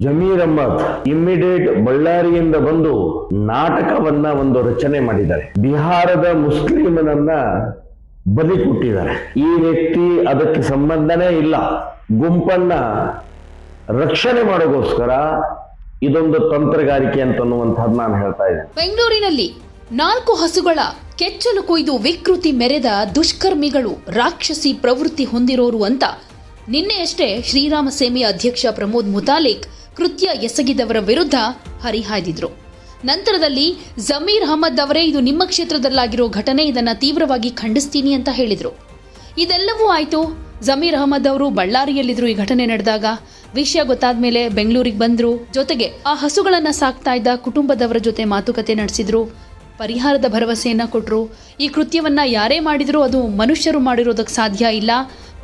Zameer Ahmed immediate ಬಳ್ಳಾರಿಯಿಂದ ಬಂದು ನಾಟಕವನ್ನ ಒಂದು ರಚನೆ ಮಾಡಿದ್ದಾರೆ. ಬಿಹಾರದ ಮುಸ್ಲಿಮನನ್ನ ಬಲಿ ಕೊಟ್ಟಿದ್ದಾರೆ. ಈ ವ್ಯಕ್ತಿ ಅದಕ್ಕೆ ಸಂಬಂಧನೇ ಇಲ್ಲ. ಗುಂಪನ್ನ ರಕ್ಷಣೆ ಮಾಡೋಗೋಸ್ಕರ ಇದೊಂದು ತಂತ್ರಗಾರಿಕೆ ಅಂತ ಅಂತನ್ನುವಂಥದ್ದು ನಾನು ಹೇಳ್ತಾ ಇದ್ದೇನೆ. ಬೆಂಗಳೂರಿನಲ್ಲಿ ನಾಲ್ಕು ಹಸುಗಳ ಕೆಚ್ಚಲು ಕೊಯ್ದು ವಿಕೃತಿ ಮೆರೆದ ದುಷ್ಕರ್ಮಿಗಳು ರಾಕ್ಷಸಿ ಪ್ರವೃತ್ತಿ ಹೊಂದಿರೋರು ಅಂತ ನಿನ್ನೆಯಷ್ಟೇ ಶ್ರೀರಾಮ ಸೇನೆಯ ಅಧ್ಯಕ್ಷ ಪ್ರಮೋದ್ ಮುತಾಲಿಕ್ ಕೃತ್ಯ ಎಸಗಿದವರ ವಿರುದ್ಧ ಹರಿಹಾಯ್ದಿದ್ರು. ನಂತರದಲ್ಲಿ ಜಮೀರ್ ಅಹಮದ್ ಅವರೇ, ಇದು ನಿಮ್ಮ ಕ್ಷೇತ್ರದಲ್ಲಾಗಿರೋ ಘಟನೆ, ಇದನ್ನ ತೀವ್ರವಾಗಿ ಖಂಡಿಸ್ತೀನಿ ಅಂತ ಹೇಳಿದರು. ಇದೆಲ್ಲವೂ ಆಯಿತು. ಜಮೀರ್ ಅಹಮದ್ ಅವರು ಬಳ್ಳಾರಿಯಲ್ಲಿದ್ದರು ಈ ಘಟನೆ ನಡೆದಾಗ. ವಿಷಯ ಗೊತ್ತಾದ ಮೇಲೆ ಬೆಂಗಳೂರಿಗೆ ಬಂದ್ರು. ಜೊತೆಗೆ ಆ ಹಸುಗಳನ್ನ ಸಾಕ್ತಾ ಇದ್ದ ಕುಟುಂಬದವರ ಜೊತೆ ಮಾತುಕತೆ ನಡೆಸಿದ್ರು. ಪರಿಹಾರದ ಭರವಸೆಯನ್ನ ಕೊಟ್ಟರು ಈ ಕೃತ್ಯವನ್ನ ಯಾರೇ ಮಾಡಿದರೂ, ಅದು ಮನುಷ್ಯರು ಮಾಡಿರೋದಕ್ಕೆ ಸಾಧ್ಯ ಇಲ್ಲ.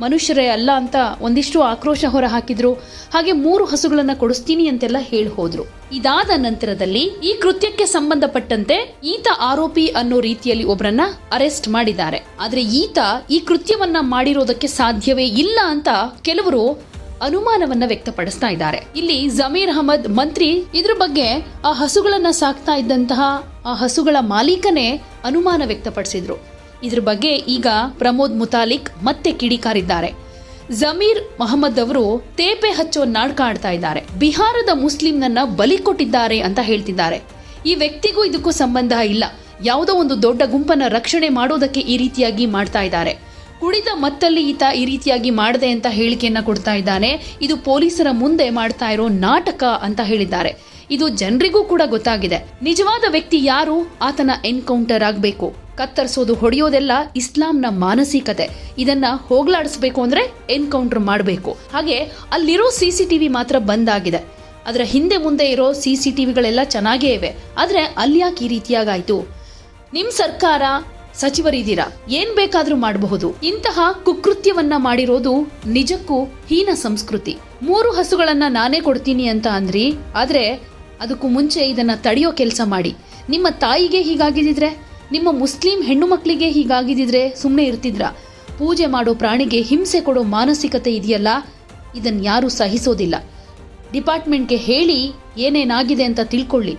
ಮನುಷ್ಯರೇ ಅಲ್ಲ ಅಂತ ಒಂದಿಷ್ಟು ಆಕ್ರೋಶ ಹೊರ ಹಾಕಿದ್ರು ಹಾಗೆ ಮೂರು ಹಸುಗಳನ್ನ ಕೊಡಿಸ್ತೀನಿ ಅಂತೆಲ್ಲ ಹೇಳಿ ಹೋದ್ರು. ಇದಾದ ನಂತರದಲ್ಲಿ ಈ ಕೃತ್ಯಕ್ಕೆ ಸಂಬಂಧಪಟ್ಟಂತೆ ಈತ ಆರೋಪಿ ಅನ್ನೋ ರೀತಿಯಲ್ಲಿ ಒಬ್ಬರನ್ನ ಅರೆಸ್ಟ್ ಮಾಡಿದ್ದಾರೆ. ಆದ್ರೆ ಈತ ಈ ಕೃತ್ಯವನ್ನ ಮಾಡಿರೋದಕ್ಕೆ ಸಾಧ್ಯವೇ ಇಲ್ಲ ಅಂತ ಕೆಲವರು ಅನುಮಾನವನ್ನ ವ್ಯಕ್ತಪಡಿಸ್ತಾ ಇದ್ದಾರೆ. ಇಲ್ಲಿ ಜಮೀರ್ ಅಹಮದ್ ಮಂತ್ರಿ, ಇದ್ರ ಬಗ್ಗೆ ಆ ಹಸುಗಳನ್ನ ಸಾಕ್ತಾ ಇದ್ದಂತಹ ಆ ಹಸುಗಳ ಮಾಲೀಕನೇ ಅನುಮಾನ ವ್ಯಕ್ತಪಡಿಸಿದ್ರು. ಇದ್ರ ಬಗ್ಗೆ ಈಗ ಪ್ರಮೋದ್ ಮುತಾಲಿಕ್ ಮತ್ತೆ ಕಿಡಿಕಾರಿದ್ದಾರೆ. ಜಮೀರ್ ಮೊಹಮ್ಮದ್ ಅವರು ತೇಪೆ ಹಚ್ಚೋ ನಾಟಕ ಆಡ್ತಾ ಇದ್ದಾರೆ. ಬಿಹಾರದ ಮುಸ್ಲಿಂನನ್ನ ಬಲಿ ಕೊಟ್ಟಿದ್ದಾರೆ ಅಂತ ಹೇಳ್ತಿದ್ದಾರೆ. ಈ ವ್ಯಕ್ತಿಗೂ ಇದಕ್ಕೂ ಸಂಬಂಧ ಇಲ್ಲ. ಯಾವುದೋ ಒಂದು ದೊಡ್ಡ ಗುಂಪನ್ನ ರಕ್ಷಣೆ ಮಾಡೋದಕ್ಕೆ ಈ ರೀತಿಯಾಗಿ ಮಾಡ್ತಾ ಇದ್ದಾರೆ. ಕುಡಿದ ಮತ್ತಲ್ಲಿ ಈತ ಈ ರೀತಿಯಾಗಿ ಮಾಡದೆ ಅಂತ ಹೇಳಿಕೆಯನ್ನ ಕೊಡ್ತಾ ಇದ್ದಾನೆ. ಇದು ಪೊಲೀಸರ ಮುಂದೆ ಮಾಡ್ತಾ ಇರೋ ನಾಟಕ ಅಂತ ಹೇಳಿದ್ದಾರೆ. ಇದು ಜನರಿಗೂ ಕೂಡ ಗೊತ್ತಾಗಿದೆ. ನಿಜವಾದ ವ್ಯಕ್ತಿ ಯಾರು? ಆತನ ಎನ್ಕೌಂಟರ್ ಆಗಬೇಕು. ಕತ್ತರಿಸೋದು, ಹೊಡೆಯೋದೆಲ್ಲ ಇಸ್ಲಾಂನ ಮಾನಸಿಕತೆ. ಇದನ್ನ ಹೋಗ್ಲಾಡಿಸ್ಬೇಕು ಅಂದ್ರೆ ಎನ್ಕೌಂಟರ್ ಮಾಡಬೇಕು. ಹಾಗೆ ಅಲ್ಲಿರೋ ಸಿ ಸಿ ಟಿವಿ ಮಾತ್ರ ಬಂದ್ ಆಗಿದೆ ಅದರ ಹಿಂದೆ ಮುಂದೆ ಇರೋ ಸಿ ಸಿ ಟಿವಿಗಳೆಲ್ಲ ಚೆನ್ನಾಗೇ ಇವೆ. ಆದ್ರೆ ಅಲ್ಲಿ ಯಾಕೆ ಈ ರೀತಿಯಾಗಾಯ್ತು? ನಿಮ್ ಸರ್ಕಾರ ಸಚಿವರಿದ್ದೀರಾ ಏನ್ ಬೇಕಾದ್ರೂ ಮಾಡಬಹುದು. ಇಂತಹ ಕುಕೃತ್ಯವನ್ನ ಮಾಡಿರೋದು ನಿಜಕ್ಕೂ ಹೀನ ಸಂಸ್ಕೃತಿ. ಮೂರು ಹಸುಗಳನ್ನ ನಾನೇ ಕೊಡ್ತೀನಿ ಅಂತ ಅಂದ್ರಿ, ಆದ್ರೆ ಅದಕ್ಕೂ ಮುಂಚೆ ಇದನ್ನ ತಡೆಯೋ ಕೆಲಸ ಮಾಡಿ. ನಿಮ್ಮ ತಾಯಿಗೆ ಹೀಗಾಗಿದ್ದಿದ್ರೆ? ನಿಮ್ಮ ಮುಸ್ಲಿಂ ಹೆಣ್ಣು ಮಕ್ಕಳಿಗೆ ಹೀಗಾಗಿದ್ದಿದ್ರೆ ಸುಮ್ಮನೆ ಇರ್ತಿದ್ರ? ಪೂಜೆ ಮಾಡೋ ಪ್ರಾಣಿಗೆ ಹಿಂಸೆ ಕೊಡೋ ಮಾನಸಿಕತೆ ಇದೆಯಲ್ಲ? ಇದನ್ನು ಯಾರೂ ಸಹಿಸೋದಿಲ್ಲ. ಡಿಪಾರ್ಟ್ಮೆಂಟ್ಗೆ ಹೇಳಿ ಏನೇನಾಗಿದೆ ಅಂತ ತಿಳ್ಕೊಳ್ಳಿ.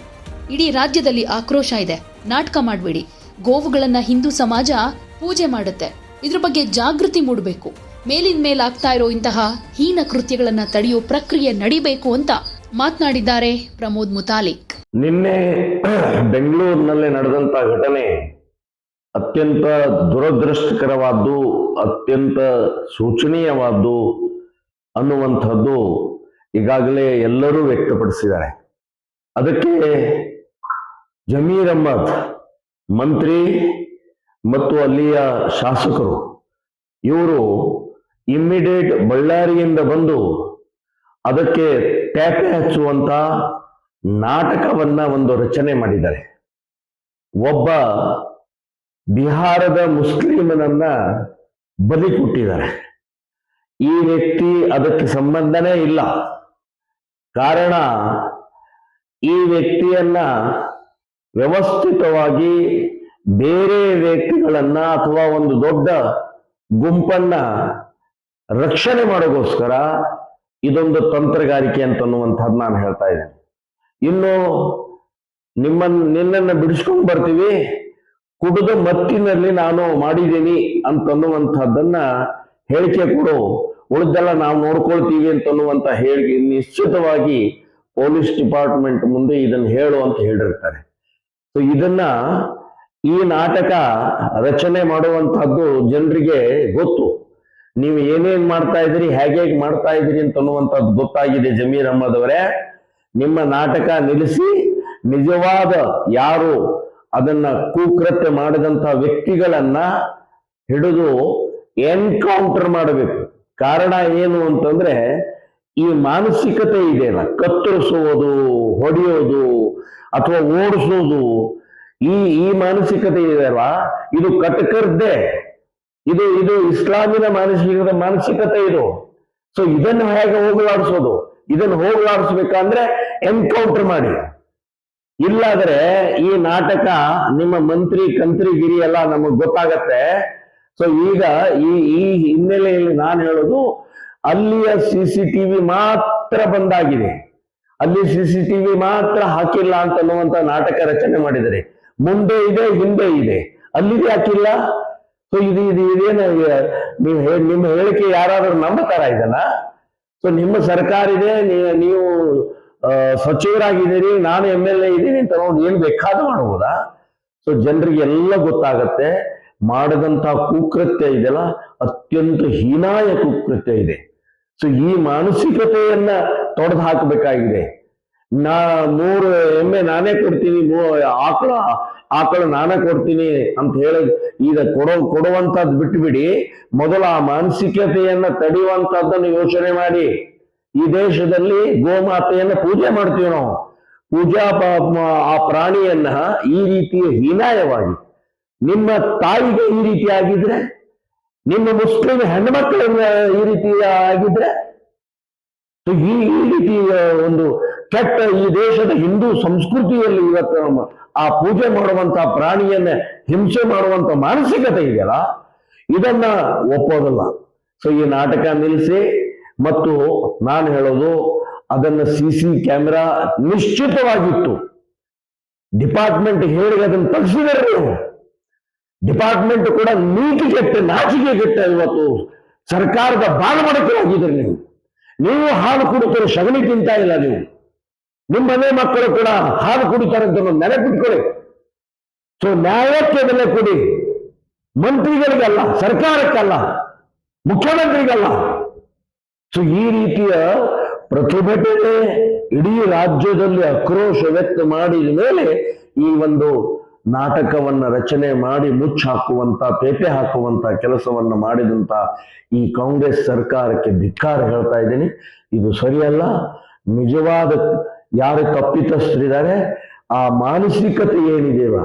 ಇಡೀ ರಾಜ್ಯದಲ್ಲಿ ಆಕ್ರೋಶ ಇದೆ. ನಾಟಕ ಮಾಡಬೇಡಿ. ಗೋವುಗಳನ್ನ ಹಿಂದೂ ಸಮಾಜ ಪೂಜೆ ಮಾಡುತ್ತೆ. ಇದ್ರ ಬಗ್ಗೆ ಜಾಗೃತಿ ಮೂಡಬೇಕು. ಮೇಲಿನ ಮೇಲಾಗ್ತಾ ಇರೋ ಇಂತಹ ಹೀನ ಕೃತ್ಯಗಳನ್ನ ತಡೆಯೋ ಪ್ರಕ್ರಿಯೆ ನಡಿಬೇಕು ಅಂತ ಮಾತನಾಡಿದ್ದಾರೆ ಪ್ರಮೋದ್ ಮುತಾಲಿಕ್ ನಿನ್ನೆ ಬೆಂಗಳೂರಿನಲ್ಲಿ ನಡೆದಂತ ಘಟನೆ ಅತ್ಯಂತ ದುರದೃಷ್ಟಕರವಾದ್ದು, ಅತ್ಯಂತ ಶೋಚನೀಯವಾದ್ದು ಅನ್ನುವಂಥದ್ದು ಈಗಾಗಲೇ ಎಲ್ಲರೂ ವ್ಯಕ್ತಪಡಿಸಿದ್ದಾರೆ. ಅದಕ್ಕೆ ಜಮೀರ್ ಅಹ್ಮದ್, ಮಂತ್ರಿ ಮತ್ತು ಅಲ್ಲಿಯ ಶಾಸಕರು, ಇವರು ಇಮ್ಮಿಡಿಯೇಟ್ ಬಳ್ಳಾರಿಯಿಂದ ಬಂದು ಅದಕ್ಕೆ ಟ್ಯಾಪೆ ಹಚ್ಚುವಂತ ನಾಟಕವನ್ನ ಒಂದು ರಚನೆ ಮಾಡಿದ್ದಾರೆ. ಒಬ್ಬ ಬಿಹಾರದ ಮುಸ್ಲಿಮನನ್ನ ಬಲಿ ಕೊಟ್ಟಿದ್ದಾರೆ. ಈ ವ್ಯಕ್ತಿ ಅದಕ್ಕೆ ಸಂಬಂಧನೇ ಇಲ್ಲ. ಕಾರಣ ಈ ವ್ಯಕ್ತಿಯನ್ನ ವ್ಯವಸ್ಥಿತವಾಗಿ ಬೇರೆ ವ್ಯಕ್ತಿಗಳನ್ನ ಅಥವಾ ಒಂದು ದೊಡ್ಡ ಗುಂಪನ್ನ ರಕ್ಷಣೆ ಮಾಡೋಗೋಸ್ಕರ ಇದೊಂದು ತಂತ್ರಗಾರಿಕೆ ಅಂತನ್ನುವಂಥದ್ದು ನಾನು ಹೇಳ್ತಾ ಇದ್ದೇನೆ. ಇನ್ನು ನಿಮ್ಮನ್ನ ನಿನ್ನನ್ನ ಬಿಡಿಸ್ಕೊಂಡು ಬರ್ತೀವಿ. ಕುಡಿದ ಮತ್ತಿನಲ್ಲಿ ನಾನು ಮಾಡಿದ್ದೀನಿ ಅಂತನ್ನುವಂಥದ್ದನ್ನ ಹೇಳಿಕೆ ಕೊಡು. ಉಳಿದೆಲ್ಲ ನಾವು ನೋಡ್ಕೊಳ್ತೀವಿ ಅಂತನ್ನುವಂತ ಹೇಳಿ ನಿಶ್ಚಿತವಾಗಿ ಪೊಲೀಸ್ ಡಿಪಾರ್ಟ್ಮೆಂಟ್ ಮುಂದೆ ಇದನ್ನ ಹೇಳು ಅಂತ ಹೇಳಿರ್ತಾರೆ. ಸೊ ಇದನ್ನ ಈ ನಾಟಕ ರಚನೆ ಮಾಡುವಂತಹದ್ದು ಜನರಿಗೆ ಗೊತ್ತು. ನೀವು ಏನೇನ್ ಮಾಡ್ತಾ ಇದ್ರಿ ಹೇಗೆ ಮಾಡ್ತಾ ಇದ್ದೀರಿ ಅಂತನ್ನುವಂಥದ್ದು ಗೊತ್ತಾಗಿದೆ ಜಮೀರ್ ಅವರೇ. ನಿಮ್ಮ ನಾಟಕ ನಿಲ್ಲಿಸಿ ನಿಜವಾದ ಯಾರು ಅದನ್ನ ಕುಕೃತ್ಯ ಮಾಡಿದಂತಹ ವ್ಯಕ್ತಿಗಳನ್ನ ಹಿಡಿದು ಎನ್ಕೌಂಟರ್ ಮಾಡಬೇಕು. ಕಾರಣ ಏನು ಅಂತಂದ್ರೆ ಈ ಮಾನಸಿಕತೆ ಇದೆಯಲ್ಲ ಕತ್ತರಿಸುವುದು, ಹೊಡೆಯೋದು ಅಥವಾ ಓಡಿಸೋದು ಈ ಈ ಮಾನಸಿಕತೆ ಇದೆಯಲ್ಲ ಇದು ಕಟಕರ್ದೆ. ಇದು ಇದು ಇಸ್ಲಾಮಿನ ಮಾನಸಿಕ, ಮಾನಸಿಕತೆ ಇದು. ಸೊ ಇದನ್ನು ಹೇಗೆ ಹೋಗಲಾಡಿಸೋದು? ಇದನ್ನು ಹೋಗಲಾಡಿಸ್ಬೇಕಂದ್ರೆ ಎನ್ಕೌಂಟರ್ ಮಾಡಿ. ಇಲ್ಲಾದ್ರೆ ಈ ನಾಟಕ ನಿಮ್ಮ ಮಂತ್ರಿ ಕಂತ್ರಿಗಿರಿ ಎಲ್ಲ ನಮಗ್ ಗೊತ್ತಾಗತ್ತೆ. ಸೊ ಈಗ ಈ ಈ ಹಿನ್ನೆಲೆಯಲ್ಲಿ ನಾನು ಹೇಳೋದು ಅಲ್ಲಿಯ ಸಿ ಸಿ ಟಿವಿ ಮಾತ್ರ ಬಂದಾಗಿದೆ ಅಲ್ಲಿ ಸಿ ಸಿ ಟಿವಿ ಮಾತ್ರ ಹಾಕಿಲ್ಲ ಅಂತ ಅನ್ನುವಂತ ನಾಟಕ ರಚನೆ ಮಾಡಿದರೆ ಮುಂದೆ ಇದೆ, ಹಿಂದೆ ಇದೆ. ಅಲ್ಲಿದೆ ಹಾಕಿಲ್ಲ? ಸೊ ಇದು ಇದು, ಇದೇನು, ನೀವು ನಿಮ್ಮ ಹೇಳಿಕೆ ಯಾರಾದ್ರೂ ನಂಬತಾರ ಇದನ್ನ? ಸೊ ನಿಮ್ಮ ಸರ್ಕಾರ ಇದೆ ನೀವು ಸಚಿವರಾಗಿದ್ದೀರಿ, ನಾನು ಎಂ ಎಲ್ ಎ ಇದ್ದೀನಿ, ಅಂತ ನೋಡಿ ಏನ್ ಬೇಕಾದ್ರೂ ಮಾಡಬಹುದಾ ಸೊ ಜನರಿಗೆ ಎಲ್ಲ ಗೊತ್ತಾಗತ್ತೆ, ಮಾಡಿದಂತ ಕುಕೃತ್ಯ ಇದೆಯಲ್ಲ, ಅತ್ಯಂತ ಹೀನಾಯ ಕುಕೃತ್ಯ ಇದೆ. ಸೊ ಈ ಮಾನಸಿಕತೆಯನ್ನ ತೊಡೆದು ಹಾಕಬೇಕಾಗಿದೆ. ನಾ ಮೂರು ಎಮ್ಮೆ ನಾನೇ ಕೊಡ್ತೀನಿ, ಮೂ- ಆಕಳ ಆಕಳ ನಾನೇ ಕೊಡ್ತೀನಿ ಅಂತ ಹೇಳಿ ಈಗ ಕೊಡೋ ಕೊಡುವಂತದ್ ಬಿಟ್ಬಿಡಿ, ಮೊದಲು ಆ ಮಾನಸಿಕತೆಯನ್ನ ತಡೆಯುವಂತದ್ದನ್ನು ಯೋಚನೆ ಮಾಡಿ. ಈ ದೇಶದಲ್ಲಿ ಗೋಮಾತೆಯನ್ನ ಪೂಜೆ ಮಾಡ್ತೀವಿ ನಾವು. ಪೂಜಾ ಆ ಪ್ರಾಣಿಯನ್ನ ಈ ರೀತಿಯ ಹೀನಾಯವಾಗಿ, ನಿಮ್ಮ ತಾಯಿಗೆ ಈ ರೀತಿ ಆಗಿದ್ರೆ, ನಿಮ್ಮ ಮುಸ್ಲಿಂ ಹೆಣ್ಮಕ್ಳನ್ನ ಈ ರೀತಿ ಆಗಿದ್ರೆ ಈ ರೀತಿಯ ಒಂದು ಕೆಟ್ಟ ಈ ದೇಶದ ಹಿಂದೂ ಸಂಸ್ಕೃತಿಯಲ್ಲಿ ಇವತ್ತು ಆ ಪೂಜೆ ಮಾಡುವಂತ ಪ್ರಾಣಿಯನ್ನ ಹಿಂಸೆ ಮಾಡುವಂತ ಮಾನಸಿಕತೆ ಇದೆಯಲ್ಲ? ಇದನ್ನ ಒಪ್ಪೋದಲ್ಲ. ಸೊ ಈ ನಾಟಕ ನಿಲ್ಲಿಸಿ ಮತ್ತು ನಾನು ಹೇಳೋದು ಅದನ್ನ ಸಿ ಸಿ ಕ್ಯಾಮೆರಾ ನಿಶ್ಚಿತವಾಗಿತ್ತು. ಡಿಪಾರ್ಟ್ಮೆಂಟ್ ಹೇಳಿ ಅದನ್ನು ತಗ್ಸಿದರೆ ನೀವು. ಡಿಪಾರ್ಟ್ಮೆಂಟ್ ಕೂಡ ನೀತಿ ಕೆಟ್ಟ, ನಾಚಿಕೆ ಕೆಟ್ಟ ಇವತ್ತು ಸರ್ಕಾರದ ಬಾಲಮಡಕೆಯಾಗಿದ್ದೀರಿ ನೀವು. ನೀವು ಹಾಲು ಕುಡಿತರು ಶಗಣಿ ತಿಂತಾ ಇಲ್ಲ ನೀವು. ನಿಮ್ಮ ಮನೆ ಮಕ್ಕಳು ಕೂಡ ಹಾಲು ಕುಡಿತಾರೆ ಅಂತ ನೆಲೆ ಸೊ ನ್ಯಾಯಕ್ಕೆ ಬೆಲೆ ಕೊಡಿ. ಮಂತ್ರಿಗಳಿಗಲ್ಲ, ಸರ್ಕಾರಕ್ಕಲ್ಲ, ಮುಖ್ಯಮಂತ್ರಿಗಲ್ಲ. ಸೊ ಈ ರೀತಿಯ ಪ್ರತಿಭಟನೆ ಇಡೀ ರಾಜ್ಯದಲ್ಲಿ ಆಕ್ರೋಶ ವ್ಯಕ್ತ ಮಾಡಿದ ಮೇಲೆ ಈ ಒಂದು ನಾಟಕವನ್ನ ರಚನೆ ಮಾಡಿ ಮುಚ್ಚಾಕುವಂತ, ಪೇಪೆ ಹಾಕುವಂತ ಕೆಲಸವನ್ನ ಮಾಡಿದಂತ ಈ ಕಾಂಗ್ರೆಸ್ ಸರ್ಕಾರಕ್ಕೆ ಧಿಕ್ಕಾರ ಹೇಳ್ತಾ ಇದ್ದೀನಿ. ಇದು ಸರಿಯಲ್ಲ. ನಿಜವಾದ ಯಾರು ತಪ್ಪಿತಸ್ಥರಿದ್ದಾರೆ? ಆ ಮಾನಸಿಕತೆ ಏನಿದೆಯಲ್ಲ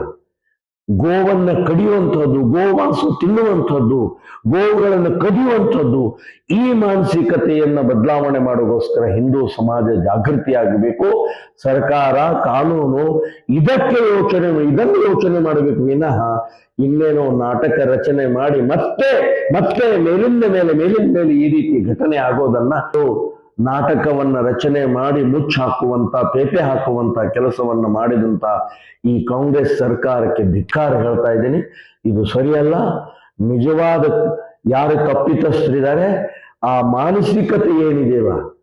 ಗೋವನ್ನ ಕಡಿಯುವಂಥದ್ದು, ಗೋವಾಸು ತಿನ್ನುವಂಥದ್ದು, ಗೋವುಗಳನ್ನು ಕದಿಯುವಂಥದ್ದು, ಈ ಮಾನಸಿಕತೆಯನ್ನ ಬದಲಾವಣೆ ಮಾಡೋಗೋಸ್ಕರ ಹಿಂದೂ ಸಮಾಜ ಜಾಗೃತಿ ಆಗಬೇಕು ಸರ್ಕಾರ, ಕಾನೂನು, ಇದಕ್ಕೆ ಯೋಚನೆ ಇದನ್ನು ಯೋಚನೆ ಮಾಡಬೇಕು. ವಿನಃ ಇನ್ನೇನೋ ನಾಟಕ ರಚನೆ ಮಾಡಿ ಮತ್ತೆ ಮತ್ತೆ ಮೇಲಿಂದ ಮೇಲೆ ಮೇಲಿಂದ ಮೇಲೆ ಈ ರೀತಿ ಘಟನೆ ಆಗೋದನ್ನ ನಾಟಕವನ್ನ ರಚನೆ ಮಾಡಿ ಮುಚ್ಚಾಕುವಂತ, ಪೇಪೆ ಹಾಕುವಂತ ಕೆಲಸವನ್ನ ಮಾಡಿದಂತ ಈ ಕಾಂಗ್ರೆಸ್ ಸರ್ಕಾರಕ್ಕೆ ಧಿಕ್ಕಾರ ಹೇಳ್ತಾ ಇದ್ದೀನಿ. ಇದು ಸರಿಯಲ್ಲ. ನಿಜವಾದ ಯಾರು ತಪ್ಪಿತಸ್ಥರಿದ್ದಾರೆ, ಆ ಮಾನಸಿಕತೆ ಏನಿದೆಯಲ್ಲ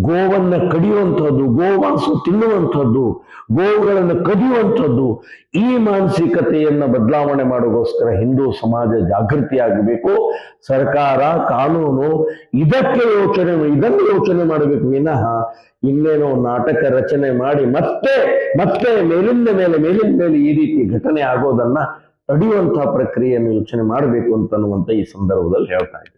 ಗೋವನ್ನ ಕಡಿಯುವಂಥದ್ದು, ಗೋವಾಸು ತಿನ್ನುವಂಥದ್ದು, ಗೋವುಗಳನ್ನು ಕದಿಯುವಂಥದ್ದು, ಈ ಮಾನಸಿಕತೆಯನ್ನ ಬದಲಾವಣೆ ಮಾಡೋಗೋಸ್ಕರ ಹಿಂದೂ ಸಮಾಜ ಜಾಗೃತಿಯಾಗಬೇಕು. ಸರ್ಕಾರ, ಕಾನೂನು, ಇದಕ್ಕೆ ಯೋಚನೆ ಇದನ್ನು ಯೋಚನೆ ಮಾಡಬೇಕು. ವಿನಃ ಇನ್ನೇನೋ ನಾಟಕ ರಚನೆ ಮಾಡಿ ಮತ್ತೆ ಮತ್ತೆ ಮೇಲಿಂದ ಮೇಲೆ ಮೇಲಿಂದ ಮೇಲೆ ಈ ರೀತಿ ಘಟನೆ ಆಗೋದನ್ನ ತಡೆಯುವಂತಹ ಪ್ರಕ್ರಿಯೆಯನ್ನು ಯೋಚನೆ ಮಾಡಬೇಕು ಅಂತನ್ನುವಂತ ಈ ಸಂದರ್ಭದಲ್ಲಿ ಹೇಳ್ತಾ ಇದ್ದೀನಿ.